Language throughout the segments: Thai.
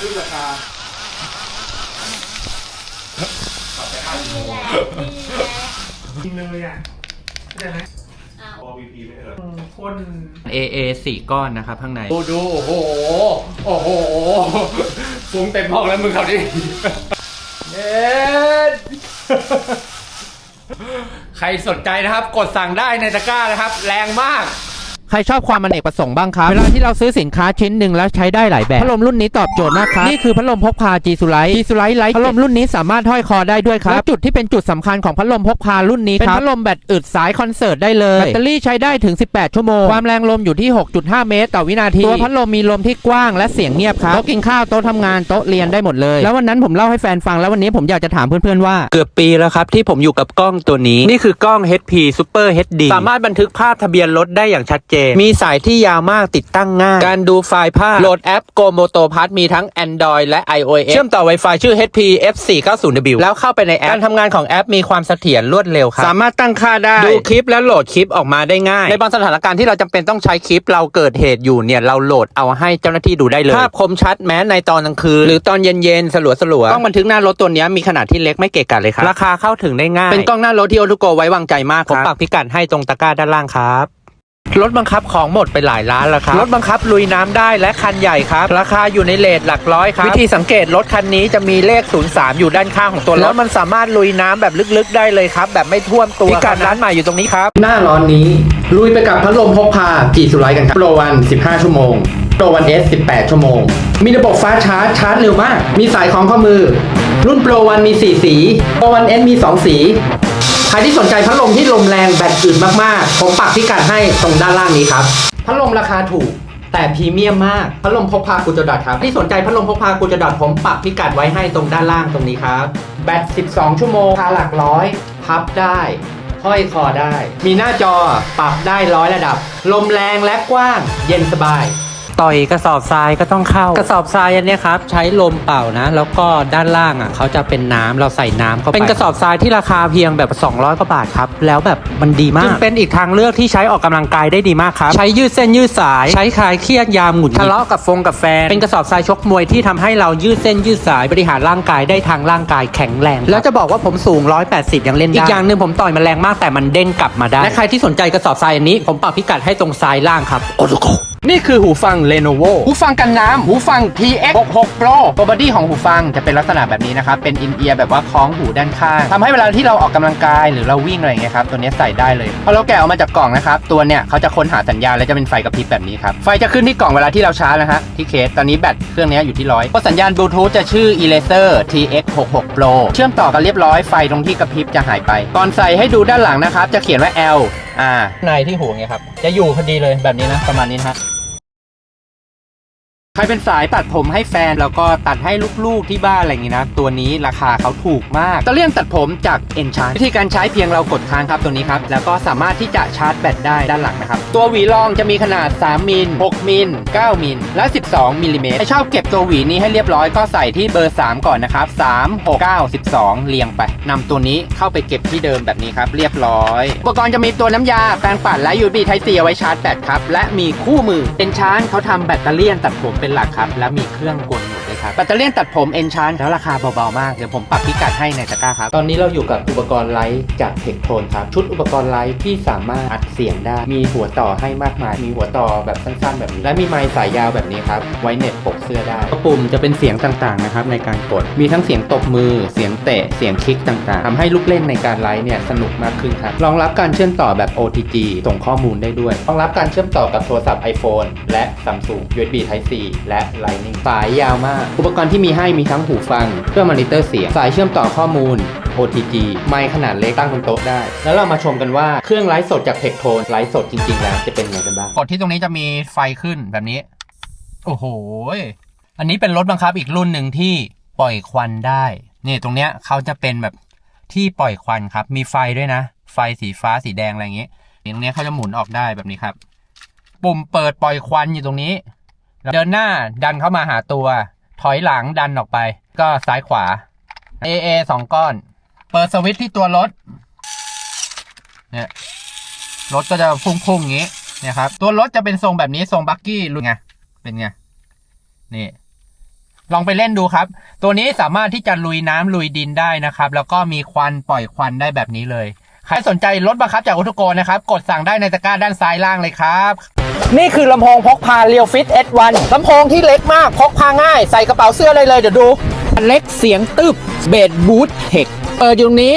ขึ้นราคานี่แหละนี่แหละจริงเลยอะเข้าใจไหมอ้าวพอ VP ไม่เหรอคน AA สี่ก้อนนะครับข้างในดูดูโอ้โห โอ้โหฟุ้งเต็มห้องแล้วมึงเขาดิเย็ดใครสนใจนะครับ กดสั่งได้ในตะกร้านะครับ แรงมาก ใครชอบความมันเอกประสงค์บ้างครับ เวลาที่เราซื้อสินค้าชิ้นหนึ่งแล้วใช้ได้หลายแบบ พัดลมรุ่นนี้ตอบโจทย์มากครับ นี่คือพัดลมพกพา G สุไลท์ G สุไลท์ไลท์พัดลมรุ่นนี้สามารถห้อยคอได้ด้วยครับและจุดที่เป็นจุดสำคัญของพัดลมพกพารุ่นนี้ครับเป็นพัดลมแบตอึดสายคอนเสิร์ตได้เลยแบตเตอรี่ใช้ได้ถึง 18 ชั่วโมง ความแรงลมอยู่ที่ 6.5 เมตรต่อวินาที ตัวพัดลมมีลมที่กว้างและเสียงเงียบครับโต๊ะกินข้าวโต๊ะทำงานโต๊ะเรียนได้หมดเลย แล้ววันนั้นผมเล่าให้แฟนฟังแล้ววันนี้ผมอยากจะถามเพื่อนๆว่าเกือบปีแล้วครับที่ผมอยู่กับกล้องตัวนี้นี่คือกล้อง HP Super HD สามารถบันทึกภาพทะเบียนรถได้อย่างชัดเจนมีสายที่ยาวมากติดตั้งง่าย การดูไฟล์ภาพ โหลดแอป Go Moto Pass มีทั้ง Android และ iOS เชื่อมต่อ Wi-Fi ชื่อ HP F490W แล้วเข้าไปในแอป การทำงานของแอปมีความเสถียรรวดเร็วครับ สามารถตั้งค่าได้ ดูคลิปแล้วโหลดคลิปออกมาได้ง่าย ในบางสถานการณ์ที่เราจำเป็นต้องใช้คลิปเราเกิดเหตุอยู่เนี่ยเราโหลดเอาให้เจ้าหน้าที่ดูได้เลย ภาพคมชัดแม้ในตอนกลางคืนหรือตอนเย็นๆสลัวสลัวๆกล้องบันทึกหน้ารถตัวเนี้ยมีขนาดที่เล็กไม่เกะกะเลยครับราคาเข้าถึงได้ง่ายเป็นกล้องหน้ารถที่โอทุโกไว้วางใจมากผมปักพิกัดให้ตรงตะกร้าด้านล่างครับ รถบังคับของหมดไปหลายล้านแล้วครับ รถบังคับลุยน้ำได้และคันใหญ่ครับ ราคาอยู่ในเลทหลักร้อยครับ วิธีสังเกตรถคันนี้จะมีเลข 03 อยู่ด้านข้างของตัวรถแล้วมันสามารถลุยน้ำแบบลึกๆได้เลยครับ แบบไม่ท่วมตัวพิกัดร้านใหม่อยู่ตรงนี้ครับ หน้าร้อนนี้ ลุยไปกับพัดลมพกพาจีสุไลท์กันครับโปรวัน 15 ชั่วโมงโปรวันเอส18 ชั่วโมง มีระบบฟ้าชาร์จชาร์จเร็วมาก มีสายของข้อมือ รุ่นโปรวันมี 4 สีโปรวันเอสมี 2 สี ใครที่สนใจพัดลมที่ลมแรงแบตอึดมากๆ ผมปักพิกัดให้ตรงด้านล่างนี้ครับ พัดลมราคาถูกแต่พรีเมียมมาก พัดลมพกพากูจดัดครับ ที่สนใจพัดลมพกพากูจดัดผมปักพิกัดไว้ให้ตรงด้านล่างตรงนี้ครับ แบต 12 ชั่วโมงราคาหลักร้อย พับได้ห้อยคอได้ มีหน้าจอปรับได้ร้อยระดับ ลมแรงและกว้าง เย็นสบาย ต่อยกระสอบทรายก็ต้องเข้า กระสอบทรายอันเนี้ยครับใช้ลมเป่านะ แล้วก็ด้านล่างอะเขาจะเป็นน้ำเราใส่น้ำเข้าไปเป็นกระสอบทรายที่ราคาเพียงแบบ 200กว่าบาทครับแล้วแบบมันดีมากจึงเป็นอีกทางเลือกที่ใช้ออกกำลังกายได้ดีมากครับ ใช้ยืดเส้นยืดสาย ใช้คลายเครียดยามหงุดหงิดทะเลาะกับฟงกับแฟน เป็นกระสอบทรายชกมวยที่ทำให้เรายืดเส้นยืดสายบริหารร่างกายได้ทางร่างกายแข็งแรง แล้วจะบอกว่าผมสูง 180 ยังเล่นได้ อีกอย่างหนึ่งผมต่อยมันแรงมากแต่มันเด้งกลับมาได้และใครที่สนใจกระสอบทรายอันนี้ ผมปักพิกัดให้ตรงซ้ายล่างครับโอโลโกนี่คือหูฟัง Lenovo หูฟังกันน้ำหูฟัง TX 66 Pro ตัวบอดี้ของหูฟังจะเป็นลักษณะแบบนี้นะครับ เป็นอินเอียร์แบบว่าคล้องหูด้านข้างทำให้เวลาที่เราออกกำลังกายหรือเราวิ่งอะไรอย่างเงี้ยครับ ตัวเนี้ยใส่ได้เลย พอเราแกะออกมาจากกล่องนะครับ ตัวเนี้ยเขาจะค้นหาสัญญาณและจะเป็นไฟกระพริบแบบนี้ครับ ไฟจะขึ้นที่กล่องเวลาที่เราชาร์จนะฮะ ที่เคส ตอนนี้แบตเครื่องเนี้ยอยู่ที่ร้อยก็สัญญาณบลูทูธจะชื่อ Eraser TX 66 Pro เชื่อมต่อกันเรียบร้อย ไฟตรงที่กระพริบจะหายไป ก่อนใส่ให้ดูด้านหลังนะครับ จะเขียนว่า L อ่าในที่หูไงครับ จะอยู่พอดีเลยแบบนี้นะ ประมาณนี้นะฮะ ใครเป็นสายตัดผมให้แฟนแล้วก็ตัดให้ลูกๆที่บ้านอะไรอย่างงี้นะ ตัวนี้ราคาเขาถูกมากตะเลี่ยนตัดผมจาก e n c h a n วิธีการใช้เพียงเรากดค้างครับตัวนี้ครับ แล้วก็สามารถที่จะชาร์จแบตได้ด้านหลังนะครับ ตัวหวีรองจะมีขนาด 3 มิล 6 มิล 9 มิล และ 12 มิลลิเมตรใครชอบเก็บตัวหวีนี้ให้เรียบร้อยก็ใส่ที่เบอร์ 3 ก่อนนะครับ 3 6 9 12 เรียงไปนำตัวนี้เข้าไปเก็บที่เดิมแบบนี้ครับเรียบร้อยอุปกรณ์จะมีตัวน้ำยาแปรงปัดและ USB Type C เอาไว้ชาร์จแบตครับและมีคู่มือ e n c h a n เขาทำแบตเตอรี่ยนตัดผมเป็นหลักครับ และมีเครื่องกล ครับแบตเตอรี่ยนตัดผม e n c h a n แล้วราคาเบาๆมาก เดี๋ยวผมปักพิกัดให้ในตะกร้าครับ ตอนนี้เราอยู่กับอุปกรณ์ไลท์จากเทคโทนครับ ชุดอุปกรณ์ไลท์ที่สามารถอัดเสียงได้ มีหัวต่อให้มากมาย มีหัวต่อแบบสั้นๆ แบบนี้ และมีไมค์สายยาวแบบนี้ครับ ไว้เหน็บปกเสื้อได้ปุ่มจะเป็นเสียงต่างๆนะครับในการกด มีทั้งเสียงตบมือ เสียงเตะ เสียงคลิกต่างๆทำให้ลูกเล่นในการไลฟ์เนี่ยสนุกมากขึ้นครับ รองรับการเชื่อมต่อแบบ OTG ส่งข้อมูลได้ด้วย รองรับการเชื่อมต่อกับโทรศัพท์ iPhone และ Samsung USB Type C และ Lightning สายยาวมากอุปกรณ์ที่มีให้มีทั้งหูฟัง เครื่องมอนิเตอร์เสียง สายเชื่อมต่อข้อมูล OTG ไมค์ขนาดเล็กตั้งบนโต๊ะได้ แล้วเรามาชมกันว่าเครื่องไลฟ์สดจากเทคโทนไลฟ์สดจริงๆแล้วจะเป็นยังไงกันบ้าง กดที่ตรงนี้จะมีไฟขึ้นแบบนี้ โอ้โห อันนี้เป็นรถบังคับอีกรุ่นหนึ่งที่ปล่อยควันได้ นี่ตรงเนี้ยเขาจะเป็นแบบที่ปล่อยควันครับ มีไฟด้วยนะ ไฟสีฟ้าสีแดงอะไรอย่างงี้ตรงเนี้ยเขาจะหมุนออกได้แบบนี้ครับ ปุ่มเปิดปล่อยควันอยู่ตรงนี้ เดินหน้าดันเข้ามาหาตัว ถอยหลังดันออกไป ก็ซ้ายขวา AA สองก้อน เปิดสวิตช์ที่ตัวรถ เนี่ย รถก็จะพุ่งๆอย่างนี้เนี่ยครับ ตัวรถจะเป็นทรงแบบนี้ทรงบักกี้รุ่นไง เป็นไง นี่ ลองไปเล่นดูครับ ตัวนี้สามารถที่จะลุยน้ำลุยดินได้นะครับ แล้วก็มีควันปล่อยควันได้แบบนี้เลย ใครสนใจรถบังคับจากอุทโกนะครับ กดสั่งได้ในตะกร้าด้านซ้ายล่างเลยครับ นี่คือลำโพงพกพาเรียวฟิต S1 ลำโพงที่เล็กมากพกพาง่ายใส่กระเป๋าเสื้อเลยเลยเดี๋ยวดู เล็กเสียงตึบเบสบูทเทคเปิดอยู่ตรงนี้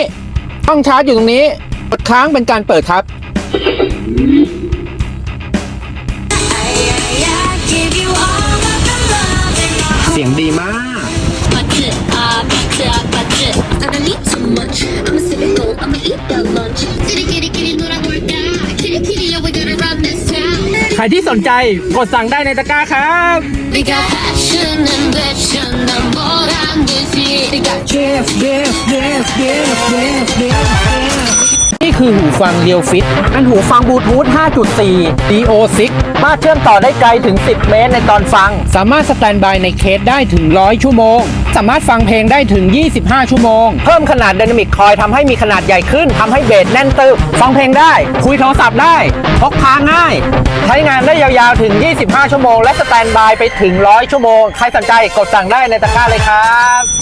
ห้องชาร์จอยู่ตรงนี้กดค้างเป็นการเปิดครับ give you all of the love and all เสียงดีมาก Touch it, ah, touch it, ครที่สนใจกดสั่งได้ในตะกร้าครับนี่คือหูฟังเรียวฟิตเป็นหูฟังบลูทูธ 5.4 DO6 มารถเชื่อมต่อได้ไกลถึง 10 เมตรในตอนฟัง สามารถสแตนบายในเคสได้ถึง 100 ชั่วโมง สามารถฟังเพลงได้ถึง 25 ชั่วโมง เพิ่มขนาดไดนามิกคอยทำให้มีขนาดใหญ่ขึ้นทำให้เบสแน่นตึบฟังเพลงได้ คุยโทรศัพท์ได้พกพาง่าย ใช้งานได้ยาวๆถึง 25 ชั่วโมง และสแตนบายไปถึง 100 ชั่วโมง ใครสนใจกดสั่งได้ในตะกร้าเลยครับ